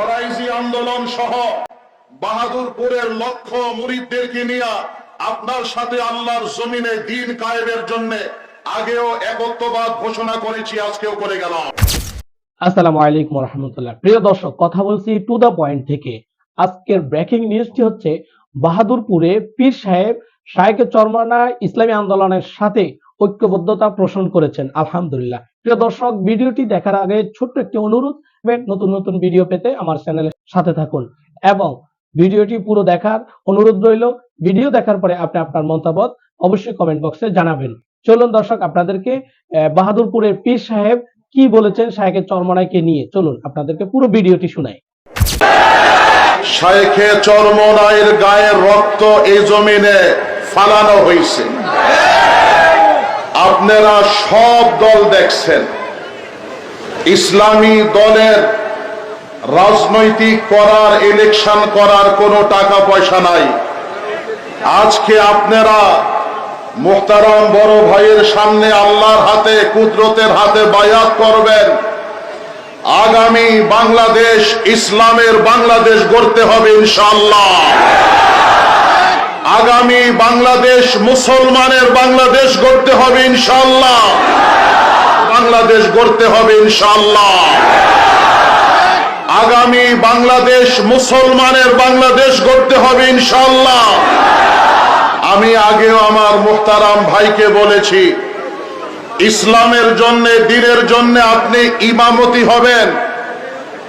ফরাইজি আন্দোলন সহ বাহাদুরপুরের লক্ষ মুরিদদেরকে নিয়ে আপনার সাথে আল্লাহর জমিনে দিন কায়েমের জন্য আগেও একত্ববাদ ঘোষণা করেছি, আজকেও করে গেলাম। আসসালামু আলাইকুম রহমতুল্লাহ প্রিয় দর্শক, কথা বলছি টু দা পয়েন্ট থেকে। আজকের ব্রেকিং নিউজটি হচ্ছে, বাহাদুরপুরে পীর সাহেব শাহেকে চরমানা ইসলামী আন্দোলনের সাথে ঐক্যবদ্ধতা পোষণ করেছেন, আলহামদুলিল্লাহ। প্রিয় দর্শক, ভিডিওটি দেখার আগে ছোট্ট একটি অনুরোধ নতুন নতুন ভিডিও পেতে আমার চ্যানেলের সাথে থাকুন এবং ভিডিওটি পুরো দেখার অনুরোধ রইল। ভিডিও দেখার পরে আপনি আপনার মতামত অবশ্যই কমেন্ট বক্সে জানাবেন। চলুন দর্শক, আপনাদেরকে বাহাদুরপুরের পীর সাহেব কি বলেছেন শাহেকের চরমনাইকে নিয়ে? চলুন, আপনাদেরকে পুরো ভিডিওটি শোনাই। শায়েখে চরমনায়ের গায়ের রক্ত এই জমিনে ফালানো হয়েছে। আপনারা সব দল দেখছেন। ইসলামী দলের রাজনৈতিক করার ইলেকশন করার কোনো টাকা পয়সা নাই। আজকে আপনারা মুহতারাম বড় ভাইয়ের সামনে আল্লাহর হাতে, কুদরতের হাতে বায়াত করবেন। আগামী বাংলাদেশ, ইসলামের বাংলাদেশ গড়তে হবে ইনশাআল্লাহ। আগামী বাংলাদেশ মুসলমানের বাংলাদেশ গড়তে হবে ইনশাল্লাহ বাংলাদেশ গড়তে হবে ইনশাল্লাহ আগামী বাংলাদেশ মুসলমানের বাংলাদেশ গড়তে হবে ইনশাল্লাহ আমি আগেও আমার মুহতারাম ভাইকে বলেছি, ইসলামের জন্য, দিনের জন্য আপনি ইমামতি হবেন।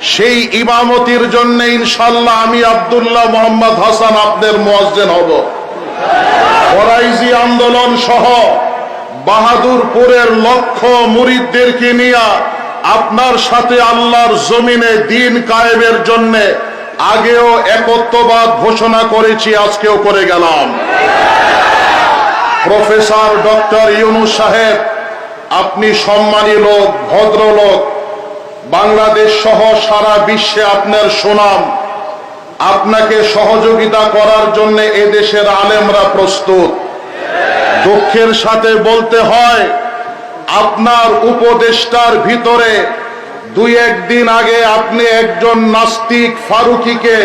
সেই ইমামতির জন্য ইনশাল্লাহ আমি আব্দুল্লাহ মোহাম্মদ হাসান আপনার মুয়াজ্জেন হব। ফরাইজি আন্দোলন সহ বাহাদুরপুরের লক্ষ মুরিদদেরকে নিয়ে আপনার সাথে আল্লাহর জমিনে দিন কায়েমের জন্য আগেও একত্ববাদ ঘোষণা করেছি, আজকেও করে গেলাম। প্রফেসর ডক্টর ইউনুস সাহেব, আপনি সম্মানী লোক, ভদ্রলোক বাংলাদেশ সহ সারা বিশ্বে আপনার সুনাম। আপনাকে সহযোগিতা করার জন্য এদেশের আলেমরা প্রস্তুত। দুঃখের সাথে বলতে হয়, আপনার উপদেষ্টার ভিতরে দুই একদিন আগে আপনি একজন নাস্তিক ফারুকিকে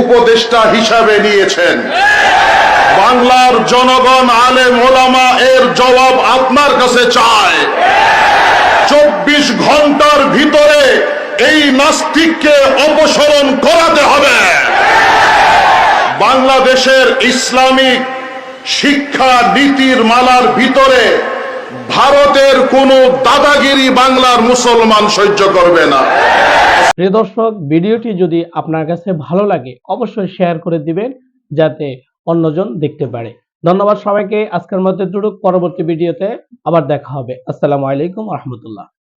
উপদেষ্টা হিসাবে নিয়েছেন। বাংলার জনগণ আলেম ওলামা এর জবাব আপনার কাছে চায়। চব্বিশ নাস্তিককে অপসারণ করাতে হবে। বাংলাদেশের ইসলামিক শিক্ষা নীতির মালার ভিতরে ভারতের কোনো দাদাগিরি বাংলার মুসলমান সহ্য করবে না। প্রিয় দর্শক, ভিডিওটি যদি আপনার কাছে ভালো লাগে, অবশ্যই শেয়ার করে দিবেন, যাতে অন্যজন দেখতে পারে। ধন্যবাদ সবাইকে। আজকের মধ্যে দুটুক পরবর্তী ভিডিওতে আবার দেখা হবে। আসসালামু আলাইকুম রহমতুল্লাহ।